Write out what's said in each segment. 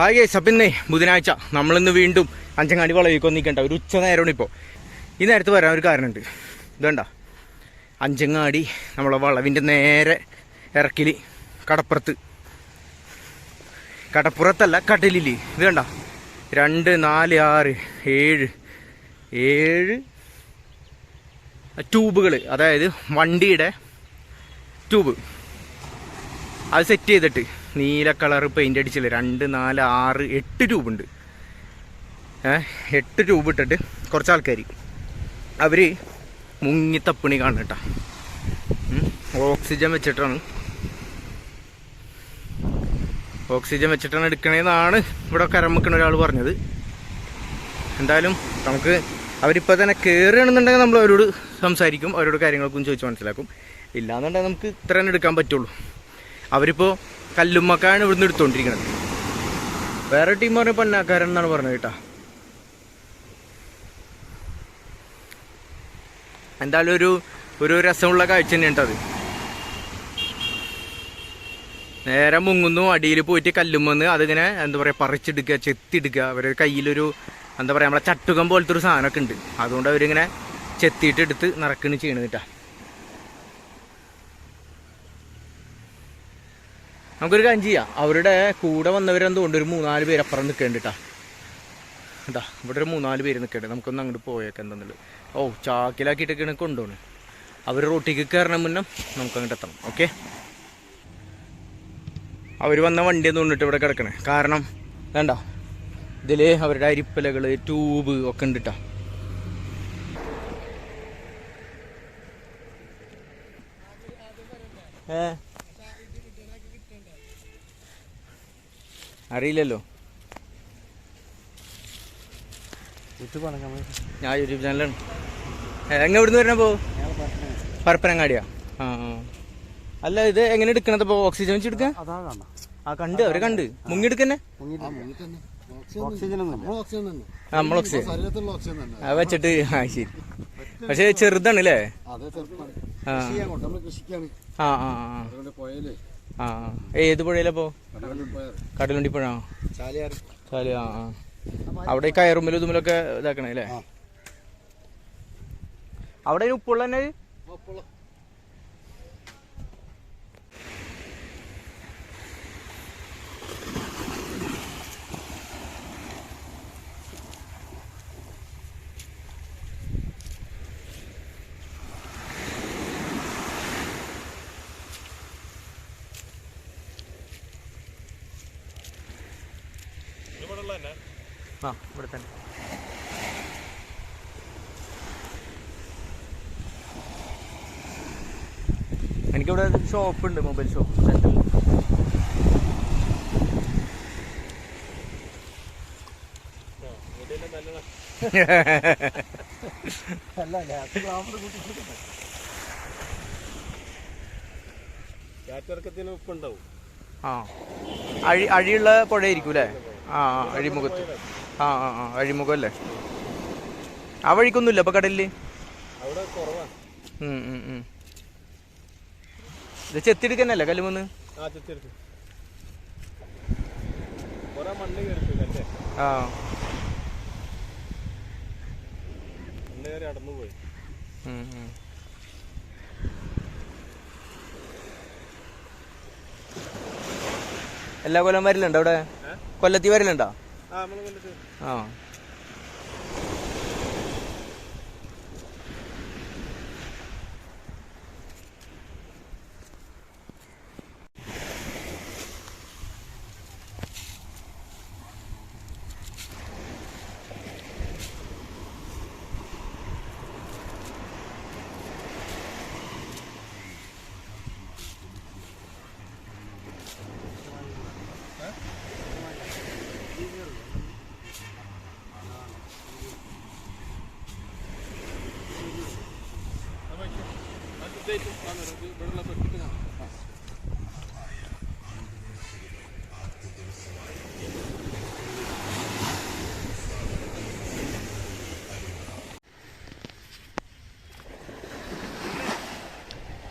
Hi guys അപ്പം ബുധനാഴ്ച നമ്മളിന്ന് വീണ്ടും അഞ്ചങ്ങാടി വളവിലേക്ക് നിൽക്കണ്ട ഒരു ഉച്ച നേരമാണ് ഇപ്പോൾ ഈ നേരത്ത് വരാൻ ഒരു കാരണമുണ്ട്. ഇതുണ്ട അഞ്ചങ്ങാടി നമ്മളെ വളവിന്റെ നേരെ ഇറക്കിൽ കടപ്പുറത്ത്. കടപ്പുറത്തല്ല കടലിൽ ഇത് കണ്ട? രണ്ട് നാല് ആറ് ഏഴ് ഏഴ് ട്യൂബുകൾ അതായത് വണ്ടിയുടെ ട്യൂബ്. അത് സെറ്റ് ചെയ്തിട്ട് നീല കളർ പെയിന്റ് അടിച്ചില്ല? രണ്ട് നാല് ആറ് എട്ട് രൂപ ഉണ്ട് എട്ട് ട്യൂബ് ഇട്ടിട്ട് കുറച്ച് ആൾക്കാർ അവർ മുങ്ങിത്തപ്പണി കാണട്ട കാണും ഓക്സിജൻ വെച്ചിട്ടാണ്. ഓക്സിജൻ വെച്ചിട്ടാണ് എടുക്കണേന്നാണ് ഇവിടെ കരമുക്കണ ഒരാൾ പറഞ്ഞത്. എന്തായാലും നമുക്ക് അവരിപ്പോൾ തന്നെ കയറുകയാണെന്നുണ്ടെങ്കിൽ നമ്മൾ അവരോട് സംസാരിക്കും അവരോട് കാര്യങ്ങളൊക്കെ ചോദിച്ച് മനസ്സിലാക്കും. ഇല്ലാന്നുണ്ടെങ്കിൽ നമുക്ക് ഇത്ര തന്നെ എടുക്കാൻ പറ്റുള്ളൂ. അവരിപ്പോൾ കല്ലുമ്മക്കാണ് ഇവിടുന്ന് എടുത്തുകൊണ്ടിരിക്കുന്നത് വേറെ ടീം പറഞ്ഞ പന്നാക്കാരൻ എന്നാണ് പറഞ്ഞത് കേട്ടാ. എന്തായാലും ഒരു ഒരു രസമുള്ള കാഴ്ച തന്നെയാണ് അത് നേരെ മുങ്ങുന്നു അടിയിൽ പോയിട്ട് കല്ലുമെന്ന് അതിങ്ങനെ എന്താ പറയുക പറിച്ചെടുക്കുക ചെത്തിയെടുക്കുക. അവരുടെ കയ്യിലൊരു എന്താ പറയുക നമ്മളെ ചട്ടുകം പോലത്തെ ഒരു സാധനമൊക്കെ ഉണ്ട്. അതുകൊണ്ട് അവരിങ്ങനെ ചെത്തിയിട്ട് എടുത്ത് നിറക്കണ് ചെയ്യണത് നമുക്കൊരു കാര്യം ചെയ്യാം. അവരുടെ കൂടെ വന്നവരെന്തുകൊണ്ട് ഒരു മൂന്നാൽ പേര് അപ്പുറം നിൽക്കേണ്ടിട്ടാ. കേട്ടാ ഇവിടെ ഒരു മൂന്നാൽ പേര് നിൽക്കേണ്ടത് നമുക്കൊന്ന് അങ്ങോട്ട് പോയേക്കാം എന്താന്നുള്ളത്. ഓ ചാക്കിലാക്കിയിട്ടൊക്കെയാണ് കൊണ്ടുപോണ്. അവർ റോട്ടിക്ക് കയറണ മുന്നേ നമുക്ക് അങ്ങോട്ട് എത്തണം. ഓക്കെ? അവർ വന്ന വണ്ടി എന്ന് കൊണ്ടിട്ട് ഇവിടെ കിടക്കണേ. കാരണം വേണ്ട. ഇതിൽ അവരുടെ അരിപ്പലകൾ ട്യൂബ് ഒക്കെ ഉണ്ട്. ഏ? അറിയില്ലല്ലോ. ഞാൻ യൂട്യൂബ് ചാനലാണ്. എങ്ങനെ ഇവിടുന്ന് വരണ പോ പരപ്പനങ്ങാടിയാ? ആ അല്ല ഇത് എങ്ങനെ എടുക്കണത് ഇപ്പൊ? ഓക്സിജൻ വെച്ച് എടുക്കാൻ ആ കണ്ട് അവരെ കണ്ട്. മുങ്ങിയെടുക്കന്നെ ആ നമ്മൾ ഓക്സിജൻ അത് ഓക്സിജൻ തന്നെ. ആ വെച്ചിട്ട് ആ ശരി. പക്ഷെ ചെറുതാണ് അല്ലേ? ആ. ആ ആ ആ. ഏത് പുഴയിലപ്പോ കടലുണ്ടി പുഴ ചാലി ആ ആ. അവിടെ ഈ കയറുമ്പിലും ഇതുമ്പിലൊക്കെ ഇതാക്കണേ അല്ലേ? അവിടെ ഉപ്പുള്ള തന്നെ? ആ ഇവിടെ തന്നെ. എനിക്കിവിടെ ഷോപ്പ് ഉണ്ട് മൊബൈൽ ഷോപ്പ് സെന്ററിൽ ആ. അഴി അഴിയുള്ള പുഴയായിരിക്കും അല്ലേ ആ അഴിമുഖത്ത്. ആ ആ ആ അഴിമുഖം അല്ലേ ആ വഴിക്കൊന്നുമില്ല അപ്പൊ കടലിൽ. അവിടെ കുറവാണ് ഉം, ഉം, ഉം. ഇത് ചെത്തിയെടുക്കന്നല്ലേ കല്ലുമന്ന് ആ പോയി. എല്ലാ കൊല്ലം വരലുണ്ടോ അവിടെ? കൊല്ലത്തി വരലുണ്ടോ? ആ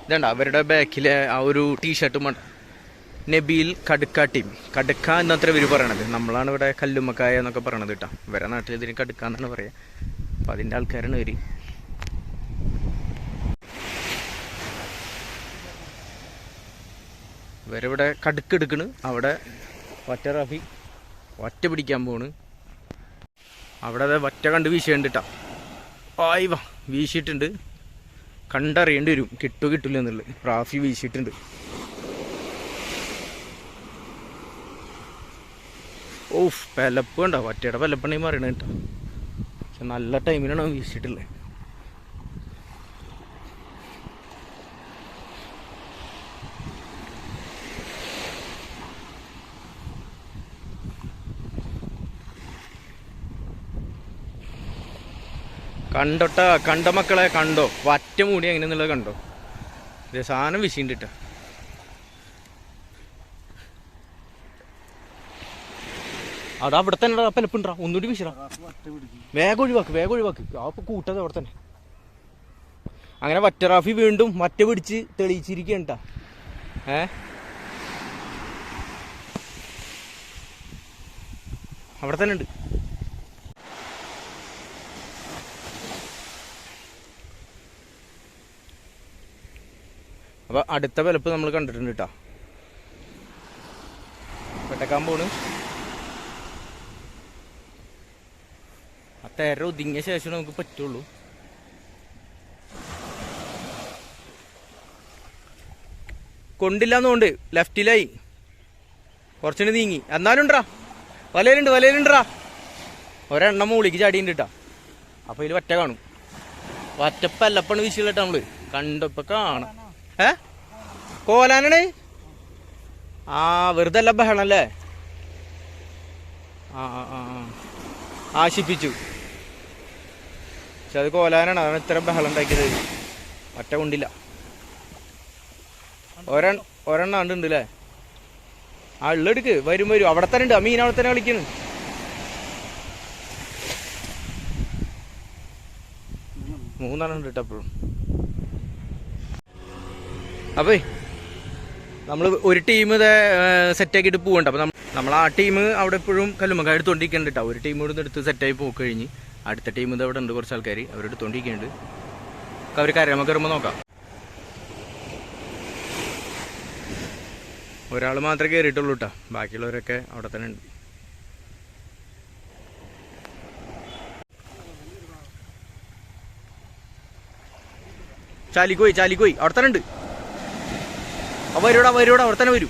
ഇതണ്ട അവരുടെ ബാക്കിലെ ആ ഒരു ടീഷർട്ടും നബീൽ കടുക്ക ടീം കടുക്ക എന്നത്ര ഇവർ പറയണത്. നമ്മളാണ് ഇവിടെ കല്ലുമ്മക്കായ എന്നൊക്കെ പറയണത് കേട്ടോ. ഇവരെ നാട്ടിൽ ഇതിന് കടുക്ക എന്നാണ് പറയുക അപ്പം അതിന്റെ ആൾക്കാരാണ് ഇവർ ഇവരിവിടെ കടുക്ക് എടുക്കണ്. അവിടെ ഒറ്റ റഫി ഒറ്റ പിടിക്കാൻ പോണ്. അവിടെ അതെ ഒറ്റ കണ്ട് ആയിവ ആയി വാ വീശിയിട്ടുണ്ട്. കണ്ടറിയേണ്ടി വരും കിട്ടു കിട്ടില്ല എന്നുള്ളത്. റാഫി വീശിയിട്ടുണ്ട്. ഓഫ് പെലപ്പ് കണ്ടോ? ഒറ്റയുടെ പെലപ്പണി മാറിയണ കേട്ടോ. പക്ഷെ നല്ല ടൈമിനാണ് വീശിയിട്ടുള്ളത്. കണ്ടോട്ടാ കണ്ട മക്കളെ കണ്ടോ? വറ്റ മൂടി എങ്ങനെയാന്നുള്ളത് കണ്ടോ? ഇത് സാധനം വിശീണ്ടിട്ട. അതാ അവിടെ തന്നെ പലപ്പുണ്ടാ ഒന്നുകൂടി വിശറാ വേഗം ഒഴിവാക്ക് വേഗം ഒഴിവാക്ക്. ആ കൂട്ടത് അവിടെ തന്നെ. അങ്ങനെ വറ്ററാഫി വീണ്ടും വറ്റ പിടിച്ച് തെളിയിച്ചിരിക്കണ്ട ഏ? അവിടെ തന്നെ ഉണ്ട്. അപ്പൊ അടുത്ത വിലപ്പ് നമ്മൾ കണ്ടിട്ടുണ്ട് കേട്ടോ വെട്ടക്കാൻ പോണ്. ആ തെര ഒതുങ്ങിയ ശേഷം നമുക്ക് പറ്റുള്ളൂ. കൊണ്ടില്ലാന്നുകൊണ്ട് ലെഫ്റ്റിലായി. കുറച്ചുകൂടി നീങ്ങി. എന്നാലും ഉണ്ടാ വലയിലുണ്ട് വലയിലുണ്ടാ ഒരെണ്ണം മൂളിക്ക് ചാടിയുണ്ട് കേട്ടാ അപ്പൊ ഇതിൽ വറ്റ കാണും. വറ്റപ്പല്ലപ്പണ് വിശില്ലട്ടാ നമ്മൾ. കണ്ടപ്പോ കാണാം. ഏ? കോലാനാണ്? ആ വെറുതെ അല്ല ബഹളല്ലേ? ആ ആ ആ. ആശിപ്പിച്ചു. പക്ഷെ അത് കോലാനാണ്. അതാണ് ഇത്ര ബഹളം ഉണ്ടാക്കിയത്. ഒറ്റ കൊണ്ടില്ല. ഒരെണ്ണ ഒരെണ്ണം ഉണ്ട് അല്ലേ ആ ഉള്ളെടുക്ക് വരും വരും. അവിടെ തന്നെ ഉണ്ട്. ആ മീൻ അവിടെ തന്നെ കളിക്കുന്നു മൂന്നെണ്ണം ഉണ്ട് കേട്ടോ അപ്പോഴും അപ്പേ നമ്മൾ ഒരു ടീം ഇത് സെറ്റാക്കിയിട്ട് പോകണ്ട അപ്പം നമ്മൾ ആ ടീം അവിടെ എപ്പോഴും കല്ലുമ്മക്ക എടുത്തോണ്ടിരിക്കുന്നുണ്ട് കേട്ടോ ഒരു ടീം ഇവിടെ നിന്ന് എടുത്ത് സെറ്റായി പോയി കഴിഞ്ഞ്. അടുത്ത ടീം ഇത് അവിടെ ഉണ്ട് കുറച്ച് ആൾക്കാർ അവരെടുത്തോണ്ടിരിക്കുന്നുണ്ട് അവർ കരമ കയറുമ്പോൾ നോക്കാം. ഒരാൾ മാത്രമേ കയറിയിട്ടുള്ളൂ കേട്ടോ ബാക്കിയുള്ളവരൊക്കെ അവിടെ തന്നെ ഉണ്ട്. ചാലിക്കോയി ചാലിക്കോയി. അവിടെ തന്നെ ഉണ്ട്. വരൂടാ വരൂടാ അവിടെ തന്നെ വരൂ.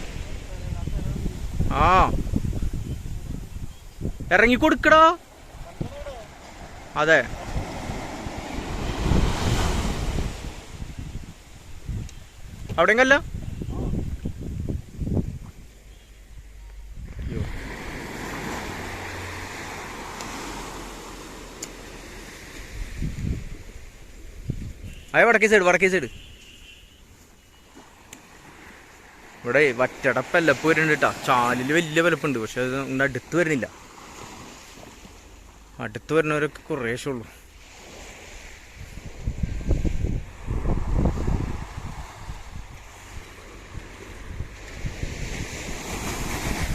ആ. ഇറങ്ങി കൊടുക്കടാ അതെ. അവിടെങ്കല്ല അയ്യോ. അയ വടക്കേ സൈഡ് വടക്കേ സൈഡ്. ഇവിടെ വറ്റടപ്പല്ലപ്പ് വരുന്നുണ്ട് കേട്ടോ ചാലിൽ വലിയ വലപ്പുണ്ട് പക്ഷെ അത് ഇങ്ങട് അടുത്ത് വരുന്നില്ല. അടുത്ത് വരുന്നവരൊക്കെ കുറേശ്ശേ ഉള്ളൂ.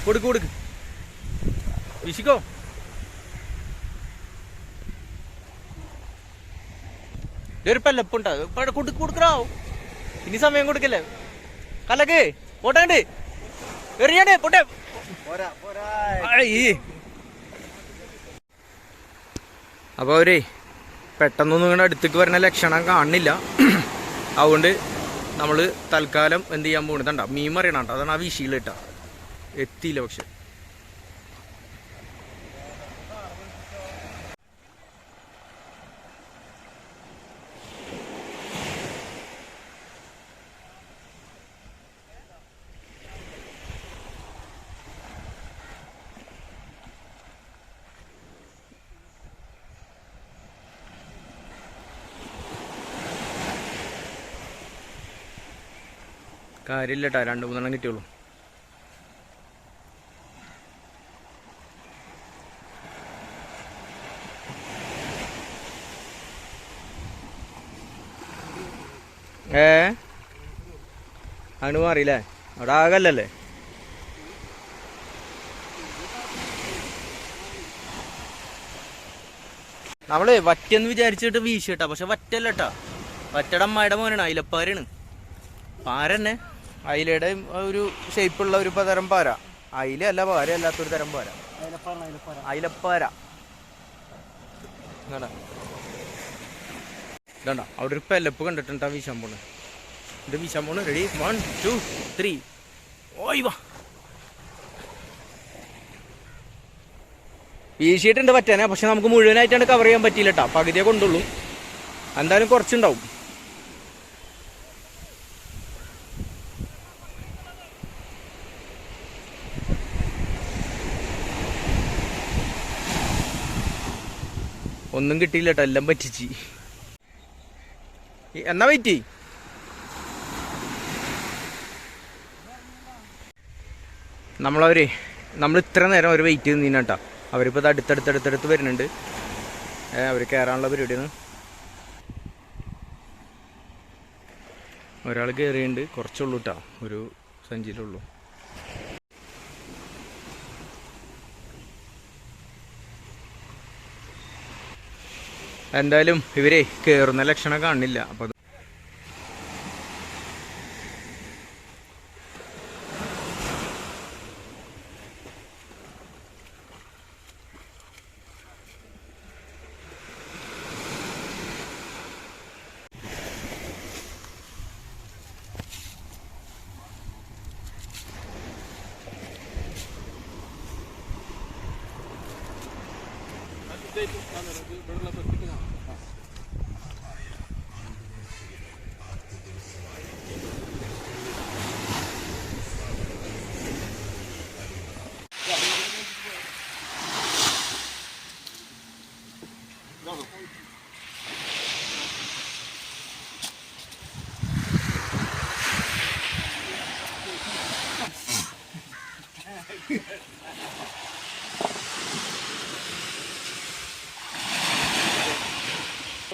കൊടുക്ക് കൊടുക്ക്. വിശിക്കോ? ഒരു പല്ലപ്പുണ്ട് കൊടുക്ക് കൊടുക്കണോ? ഇനി സമയം കൊടുക്കല്ലേ? കലക്ക്. പോട്ടാണ്ട് എറിയാണ്ട് പോട്ടെ. അപ്പോൾ അവരേ പെട്ടെന്നൊന്നും ഇങ്ങനെ അടുത്തേക്ക് വരുന്ന ലക്ഷണം കാണുന്നില്ല. അതുകൊണ്ട് നമ്മൾ തൽക്കാലം എന്ത് ചെയ്യാൻ പോകുന്നത് കണ്ട മീൻ മറിയണം കേട്ടോ അതാണ് ആ വിഷയിലിട്ട എത്തിയില്ല പക്ഷെ. കാര്യമില്ല കേട്ടോ രണ്ട് മൂന്നെണ്ണം കിട്ടിയുള്ളൂ. ഏ? അങ്ങോട്ട് മാറിയില്ലേ? അവിടെ ആകല്ലേ നമ്മൾ വറ്റെന്ന് വിചാരിച്ചിട്ട് വീശിട്ടാ പക്ഷെ വറ്റല്ലട്ടാ. വറ്റടമ്മയുടെ മോനാണ് അയിലപ്പാരാണ്. പാരന്നെ അയിലയുടെ ഒരു ഷേപ്പുള്ള ഒരു തരം പാര. അയില അല്ല പാര അല്ലാത്തൊരു തരം പാര. അയിലപ്പാര ഇതാണ്ടാ. അവിടെ ഒരു പെല്ലപ്പ് കണ്ടിട്ടുണ്ടാ വീശാൻ പോണ്. ഇത് പോണ് റെഡി വൺ ടു ത്രീ ഓയ് വാ. വീശിയിട്ടുണ്ട് പറ്റാനെ പക്ഷെ നമുക്ക് മുഴുവനായിട്ടാണ് കവർ ചെയ്യാൻ പറ്റിയില്ല കേട്ടോ പകുതിയെ കൊണ്ടുള്ളൂ. എന്തായാലും കുറച്ചുണ്ടാവും. ഒന്നും കിട്ടിയില്ല കേട്ടോ എല്ലാം പറ്റിച്ച്. എന്നാ വെയിറ്റ് നമ്മളവര് നമ്മൾ ഇത്ര നേരം അവർ വെയിറ്റ് ചെയ്ത് നിന്നാട്ടാ അവരിപ്പോൾ ഇത് അടുത്തടുത്തടുത്തടുത്ത് വരുന്നുണ്ട്. അവർ കയറാനുള്ള പരിപാടിയാണ്. ഒരാൾ കയറിയുണ്ട് കുറച്ചുള്ളൂ കേട്ടോ ഒരു സഞ്ചിയിലുള്ളൂ. എന്തായാലും ഇവരെ കയറുന്ന ലക്ഷണം കാണില്ല അപ്പോൾ